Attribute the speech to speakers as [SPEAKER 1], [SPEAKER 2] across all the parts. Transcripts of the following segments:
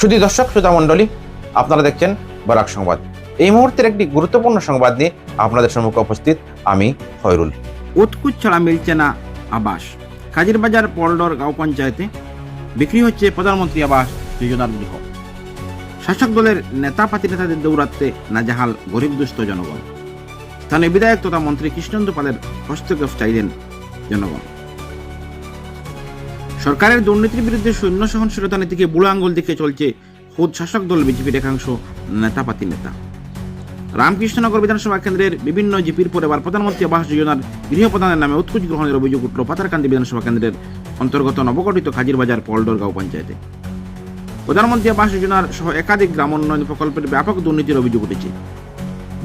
[SPEAKER 1] শুধু দর্শক শ্রোতা মণ্ডলী, আপনারা দেখছেন বরাক সংবাদ। এই মুহূর্তের একটি গুরুত্বপূর্ণ সংবাদ নিয়ে আপনাদের সম্মুখে উপস্থিত আমি খয়রুল।
[SPEAKER 2] উৎকুচ ছাড়া মিলছে না আবাস। কাজিরবাজার পলডর গাঁও পঞ্চায়েতে, বিক্রি হচ্ছে প্রধানমন্ত্রী আবাস যোজনার গৃহ। শাসক দলের নেতা পাতি নেতাদের দৌরাত্মে নাজাহাল গরিব দুস্থ জনগণ। স্থানীয় বিধায়ক তথা মন্ত্রী কৃষ্ণেন্দু পালের হস্তক্ষেপ চাইলেন জনগণ। সরকারের দুর্নীতির বিরুদ্ধে সৈন্য সহনশীলতা নীতিকে বুড়ো আঙ্গুল দিকে চলছে খুদ শাসক দল বিজেপির একাংশ নেতাপাতি নেতা। রামকৃষ্ণনগর বিধানসভা কেন্দ্রের বিভিন্ন জিপির পর এবার প্রধানমন্ত্রী আবাস যোজনার গৃহপ্রধানের নামে উৎকুচ গ্রহণের অভিযোগ উঠল পাতারকান্দি বিধানসভা কেন্দ্রের অন্তর্গত নবগঠিত খাজিরবাজার পলডর গাঁও পঞ্চায়েতে। প্রধানমন্ত্রী আবাস যোজনার সহ একাধিক গ্রাম উন্নয়ন প্রকল্পের ব্যাপক দুর্নীতির অভিযোগ উঠেছে।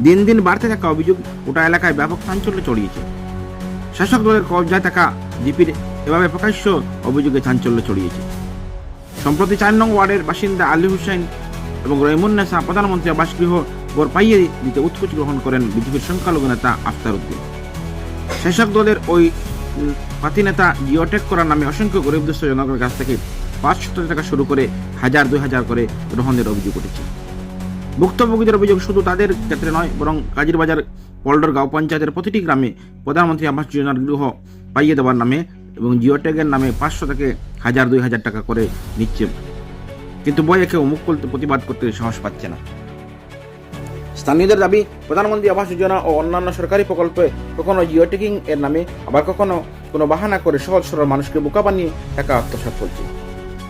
[SPEAKER 2] দিন দিন বাড়তে থাকা অভিযোগ গোটা এলাকায় ব্যাপক চাঞ্চল্য ছড়িয়েছে। শাসক দলের কবজায় থাকা জিপির এভাবে প্রকাশ্য অভিযোগে চাঞ্চল্য ছড়িয়েছে। সম্প্রতি চার নং ওয়ার্ডের বাসিন্দা আলী হুসেন এবং রহিমুন্নেসা প্রধানমন্ত্রী আবাস গৃহ গড় পাইয়ে দিতে উৎকুচ গ্রহণ করেন বিজেপির সংখ্যালঘু নেতা আফতার উদ্দিন। শাসক দলের ওই পাতি নেতা জিওটেক করার নামে অসংখ্য গরিব দুস্থ জনগণের কাছ থেকে পাঁচশো টাকা শুরু করে হাজার, দুই হাজার করে গ্রহণের অভিযোগ উঠেছে। ভুক্তভোগীদের অভিযোগ শুধু তাদের ক্ষেত্রে নয়, বরং কাজিরবাজার পল্ডর গাঁও পঞ্চায়েতের প্রতিটি গ্রামে প্রধানমন্ত্রী আবাস যোজনার গৃহ পাইয়ে দেওয়ার নামে এবং জিওটেকের নামে পাঁচশো থেকে হাজার, দুই হাজার টাকা করে নিচ্ছে কিন্তু বইয়ে কেউ মুখ খুলতে প্রতিবাদ করতে সাহস পাচ্ছে না। স্থানীয়দের দাবি, প্রধানমন্ত্রী আবাস যোজনা ও অন্যান্য সরকারি প্রকল্পে কখনো জিওটেকিং এর নামে, আবার কখনো কোনো বাহানা করে সহজ সরল মানুষকে বোকা বানিয়ে টাকা আত্মসাৎ করছে।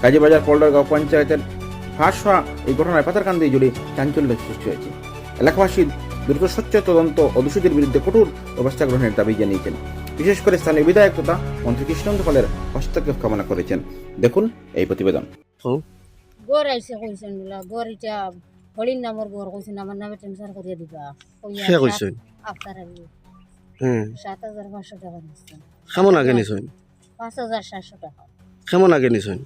[SPEAKER 2] কাজীবাজার পল্ডরগাঁও পঞ্চায়েতের ফাঁস হওয়া এই ঘটনায় পাতারকান্দি জুড়ে চাঞ্চল্য সৃষ্টি হয়েছে। এলাকাবাসী দ্রুত স্বচ্ছ তদন্ত ও দোষীদের বিরুদ্ধে কঠোর ব্যবস্থা গ্রহণের দাবি জানিয়েছেন। বিশেষ করে স্থানীয় বিধায়ক তথা মন্ত্রী কৃষ্ণেন্দু পালের হস্তক্ষেপ কামনা করেছেন। দেখুন এই প্রতিবেদন।
[SPEAKER 3] গড় আইসে কইছেন বোলা গড় ইটা হলির নামর গড় কইছেন আমার নামে ট্রান্সফার করিয়া দিবা।
[SPEAKER 4] সে
[SPEAKER 3] সাত-
[SPEAKER 4] কইছেন
[SPEAKER 3] আফতার আলী
[SPEAKER 4] হুম।
[SPEAKER 3] সাত হাজার পাঁচশো টাকা নিচ্ছেন
[SPEAKER 4] কেমন আগে নিছেন
[SPEAKER 3] পাঁচ হাজার সাতশো টাকা।
[SPEAKER 4] কেমন আগে নিছেন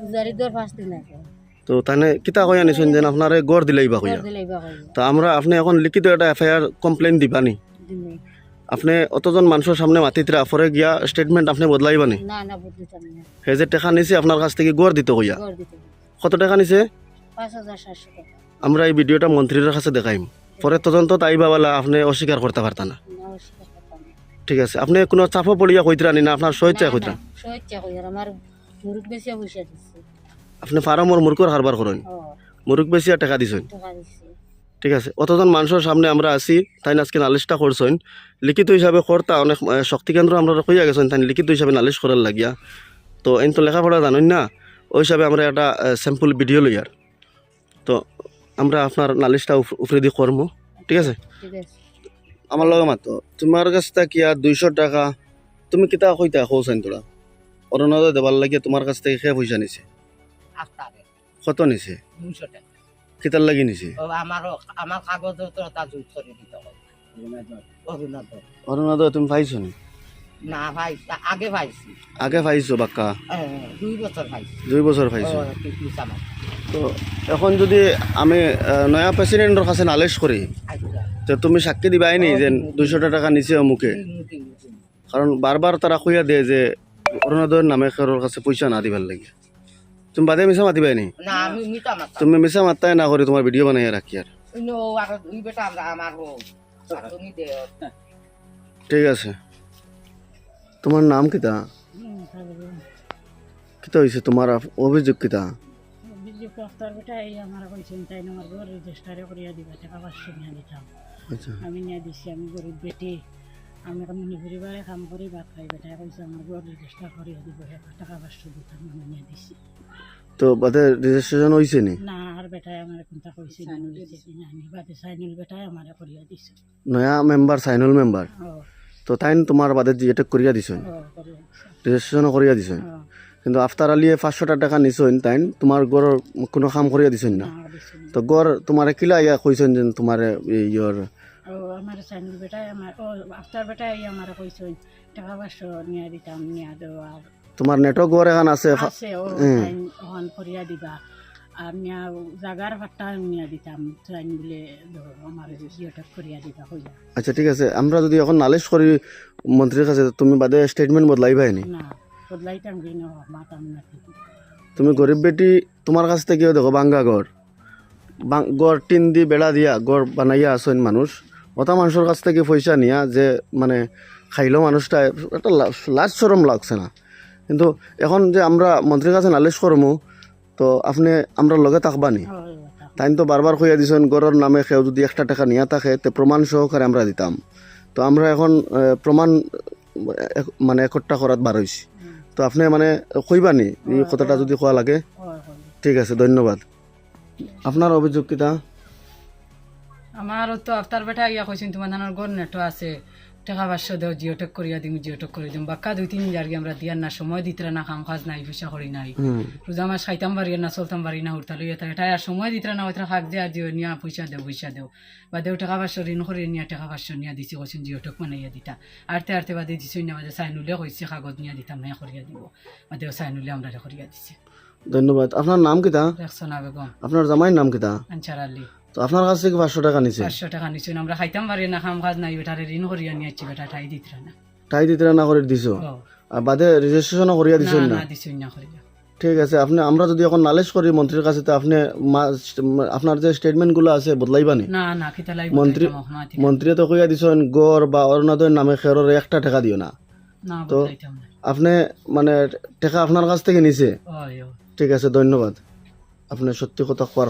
[SPEAKER 3] গুজারি দর পাঁচ দিন আগে।
[SPEAKER 4] তো তাহলে কিতা কইয়া নিছেন যেন আপনারে গড় দিলেই বা কইয়া? তো আমরা আপনি এখন লিখিত একটা এফআইআর কমপ্লেন দিবানি আপনি অতজন মানুষের সামনে মাতিতে পরে গিয়া স্টেটমেন্ট আপনি বদলাইবানি
[SPEAKER 3] না? না বদলিতাম না।
[SPEAKER 4] সেই যে টাকা নিছে আপনার কাছ থেকে গড় দিতে কইয়া।
[SPEAKER 3] গড় দিতে
[SPEAKER 4] কত টাকা নিছে?
[SPEAKER 3] টাকা।
[SPEAKER 4] আমরা এই ভিডিওটা মন্ত্রীর কাছে দেখাইম। পরে তদন্ত তাইবা বলা আপনি অস্বীকার করতে পারতা না। ঠিক আছে আপনি কোনো চাপও পড়িয়া কইতরা নি না আপনার সহিচ্ছা কইতরা?
[SPEAKER 3] সহ্য কইয়া আমার মুরুখ বেশি পয়সা দিচ্ছে
[SPEAKER 4] আপনি ফার্মর মুরুকর হারবার করেন। মুরুক বেশি টাকা দিছেন।
[SPEAKER 3] টাকা দিচ্ছে
[SPEAKER 4] ঠিক আছে। অতজন মানুষের সামনে আমরা আছি তাই আজকে নালিশটা করছেন। লিখিত হিসাবে করতা অনেক আহ, শক্তি কেন্দ্র আমরা কইয়া গেছেন তাই লিখিত হিসাবে নালিশ করার লাগিয়া। তো এন তো লেখাপড়া জানেন না? ওই হিসাবে আমরা একটা স্যাম্পল ভিডিও লই আর। তো আমরা আপনার নালিশটা উফ- উফরে দিয়ে করব ঠিক আছে? আমার লগে মাতো তোমার কাছ থেকে আর দুইশো টাকা তুমি কিতা কইতা কৌছেন তোরা? অরুণোদয় দেবার লাগিয়ে তোমার কাছ থেকে খেয়ে পয়সা নিছে? কত নিছে?
[SPEAKER 5] দুইশো টাকা।
[SPEAKER 4] কিতার লাগি নিছে?
[SPEAKER 5] আমার আমার কাগজ তো তা জুত করে দিতে হবে
[SPEAKER 4] অরুণোদয়। তুমি পাইছো নি?
[SPEAKER 5] না ভাই আগে ভাইছি
[SPEAKER 4] আগে পাইছো বাক্কা?
[SPEAKER 5] দুই বছর ভাইছি
[SPEAKER 4] দুই বছর পাইছো? তো এখন যদি আমি নয়া প্রেসিডেন্টের কাছে নালিশ করি
[SPEAKER 5] আচ্ছা।
[SPEAKER 4] তো তুমি সাক্ষী দিবাই নি যে দুইশো টাকা নিচে অমুকে। কারণ বারবার তারা কইয়া দেয় যে অরুণোদয়ের নামে কারোর কাছে পয়সা না দিবার লাগে। তুমি বাদে মিশা মাতিবাই নি
[SPEAKER 5] না আমি মিটা মাতা
[SPEAKER 4] তুমি মিশা মাত্তাই না করে তোমার ভিডিও বানাই রাখি আর
[SPEAKER 5] নো আর দুই বেটা আমরা আমার ও তুমি দে
[SPEAKER 4] ঠিক আছে তোমার নাম কিতা কিতা হয়েছে তোমার অভিযোগ কিতা
[SPEAKER 3] বিজু আফতার বেটা এই আমার কইছেন তাই আমার গড় রেজিস্টারে করিয়া দিবা টাকা পাঁচশো নিয়ে দিতাম
[SPEAKER 4] আচ্ছা
[SPEAKER 3] আমি নিয়ে দিছি আমি গরিব বেটি আমি কামনি পরিবারে কাম করি ভাত খাই বেটা কইছে আমার গড় রেজিস্টার করিয়া দিব টাকা পাঁচশো দিতাম আমি নিয়ে দিছি।
[SPEAKER 4] তো বাদে রেজিস্ট্রেশন হয়েছে নি?
[SPEAKER 3] না আর বেটাই আমার কোনটা কইছে না আমি বাদে সাইনুল বেটাই আমার করিয়া দিছে।
[SPEAKER 4] নয়া মেম্বার সাইনুল মেম্বার তো তাইন তোমার বাদে জিএটেক করিয়া দিছেন
[SPEAKER 3] ও করিয়া দিছে
[SPEAKER 4] রেজিস্ট্রেশনও করিয়া দিছেন
[SPEAKER 3] ও
[SPEAKER 4] কিন্তু আফতার আলিয়ে পাঁচশো টাকা নিছেন তাইন তোমার গড়ের কোনো কাম করিয়া দিছেন না।
[SPEAKER 3] দিছে।
[SPEAKER 4] তো গড় তোমার কিলা ইয়া কইছেন যে তোমার ইয়র
[SPEAKER 3] আমার সাইনুল বেটাই আমার ও আফতার বেটাই আমার কইছে টাকা পাঁচশো নিয়ে দিতাম নিয়ে দেওয়া আর
[SPEAKER 4] তোমার নেটও গড় এখন আছে?
[SPEAKER 3] আছে ও
[SPEAKER 4] হুম।
[SPEAKER 3] অন করিয়া দিবা। আর নিয়া জাগার ভাট্টা নিয়া দিতাম ট্রেন বলে আমার জিওটা করিয়া দিবা হইয়া।
[SPEAKER 4] আচ্ছা ঠিক আছে। আমরা যদি এখন নালিশ করি মন্ত্রীর কাছে তুমি বাদে স্টেটমেন্ট বদলাইবাই নি?
[SPEAKER 3] না বদলাইতাম কি? না মাতাম না
[SPEAKER 4] তুমি গরিব বেটি তোমার কাছ থেকেও দেখো বাঙ্গা ঘর বাং- গড় টিন দি বেড়া দিয়া গড় বানাইয়া আসেন মানুষ। ওটা মানুষের কাছ থেকে পয়সা নিয়া যে মানে খাইলেও মানুষটা একটা লাজ সরম লাগছে না। কিন্তু এখন যে আমরা মন্ত্রীর কাছে নালিশ করমু তো আপনি আমরা লগে থাকবানি। তাই তো বারবার কইয়া দিছেন গড়ের নামে কেউ যদি একটা টাকা নিয়ে থাকে তে প্রমাণ সহকারে আমরা দিতাম। তো আমরা এখন প্রমাণ মানে একট্টা করাত বার হইছি। তো আপনি মানে কইবানি এই কথাটা যদি কোয়া লাগে। ঠিক আছে ধন্যবাদ। আপনার অভিযোগ কিতা
[SPEAKER 6] আমারও তো আফতার বেটা ইয়া কইছেন তোমার নানার গড় নেটো আছে। টাকা পাঁচশো দেও জিওটেক করিয়া দিম জিওটেক করে দিম। বাক্কা দুই তিন হাজার আমরা দিয়ার না সময় দিতে না কাম কাজ নাই পয়সা করি নাই। রোজা মাস খাইতাম পারি না চলতাম পারি না উঠতালো ইয়ে থাকে। তাই আর সময় দিতে না ওইটা খাক দেয়া দিও নিয়া পয়সা দেও পয়সা দেও। বা দেও টাকা পাঁচশো ঋণ করে নিয়া টাকা পাঁচশো নিয়া দিছি কইছেন জিওটেক বানাইয়া দিতা। আরতে আরতে বাদে দিছি না বাদে সাইনুলে কইছে কাগজ নিয়া দিতাম না করিয়া দিব। বা দেও সাইনুলে আমরা করিয়া দিছি।
[SPEAKER 4] ধন্যবাদ। আপনার নাম কিতা?
[SPEAKER 6] রেকসনা বেগম।
[SPEAKER 4] আপনার জামাইয়ের নাম কিতা?
[SPEAKER 6] আনসার আলী।
[SPEAKER 4] তো আপনার কাছ থেকে পাঁচশো টাকা নিছে?
[SPEAKER 6] পাঁচশো টাকা নিচ্ছেন আমরা খাইতাম পারি না কাম কাজ নাই বেটারে ঋণ করিয়া নিয়েছি বেটা ঠাই দিত না।
[SPEAKER 4] ঠাই দিতে না করে দিছ? আর বাদে রেজিস্ট্রেশনও করিয়া দিছেন না?
[SPEAKER 6] না দিছুন না করিয়া।
[SPEAKER 4] ঠিক আছে আপনি আমরা যদি এখন নালিশ করি মন্ত্রীর কাছে তো আপনি আপনার যে স্টেটমেন্টগুলো আছে বদলাইবানি
[SPEAKER 6] না? না কিতা লাই
[SPEAKER 4] মন্ত্রী মন্ত্রী তো কইয়া দিছেন গড় বা অরুণোদয়ের নামে খেরোর একটা টাকা দিও না।
[SPEAKER 6] না
[SPEAKER 4] তো আপনি মানে টাকা আপনার কাছ থেকে নিছে? ঠিক আছে ধন্যবাদ। আপনি সত্যি কথা কোয়ার